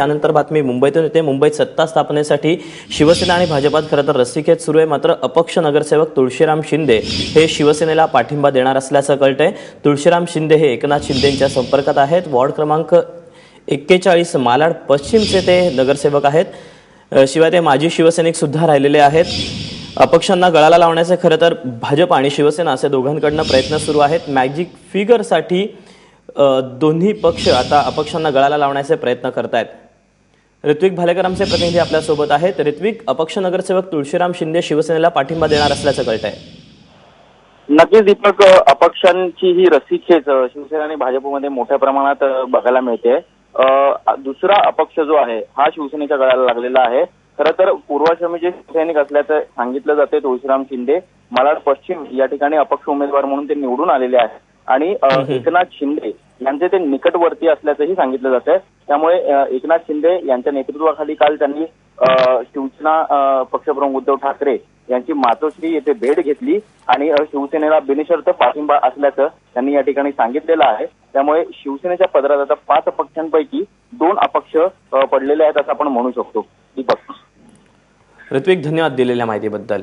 त्यानंतर बातमी मुंबईतून येते. मुंबईत सत्ता स्थापनेसाठी शिवसेना आणि भाजपात खरं तर रस्सीखेच सुरू आहे. मात्र अपक्ष नगरसेवक तुळशीराम शिंदे हे शिवसेनेला पाठिंबा देणार असल्याचं कळतंय. तुळशीराम शिंदे हे एकनाथ शिंदेंच्या संपर्कात आहेत. वॉर्ड क्रमांक एक्केचाळीस मालाड पश्चिमचे ते नगरसेवक आहेत. शिवाय ते माजी शिवसैनिक सुद्धा राहिलेले आहेत. अपक्षांना गळाला लावण्याचे खरं तर भाजप आणि शिवसेना असे दोघांकडनं प्रयत्न सुरू आहेत. मॅजिक फिगरसाठी दोन्ही पक्ष आता अपक्षांना गळाला लावण्याचे प्रयत्न करत आहेत ऋत्विक भालेकर आमचे प्रतिनिधी आपल्यासोबत आहेत. ऋत्विक अपक्ष नगरसेवक तुळशीराम शिंदे शिवसेनेला पाठिंबा देणार असल्याचं कळत आहे नक्कीच दीपक अपक्षांची ही रस्सीखेच शिवसेना आणि भाजपमध्ये मोठ्या प्रमाणात बघायला मिळते. दुसरा अपक्ष जो आहे हा शिवसेनेच्या गळाला लागलेला आहे. खरं तर पूर्वाश्रमी जे सैनिक असल्याचं सांगितलं जाते तुळशीराम शिंदे malaड पश्चिम या ठिकाणी अपक्ष उमेदवार म्हणून ते निवडून आलेले आहेत. आणि एकनाथ शिंदे यांचे ते निकटवर्ती असल्याचंही सांगितलं जातंय. त्यामुळे एकनाथ शिंदे यांच्या नेतृत्वाखाली काल त्यांनी शिवसेना पक्षप्रमुख उद्धव ठाकरे यांची मातोश्री येथे भेट घेतली आणि शिवसेनेला बिनशर्त पाठिंबा असल्याचं त्यांनी या ठिकाणी सांगितलेलं आहे. त्यामुळे शिवसेनेच्या पदरात आता पाच पक्षांपैकी दोन अपक्ष पडलेले आहेत असं आपण म्हणू शकतो. दीपक. ऋत्विक धन्यवाद दिलेल्या माहितीबद्दल.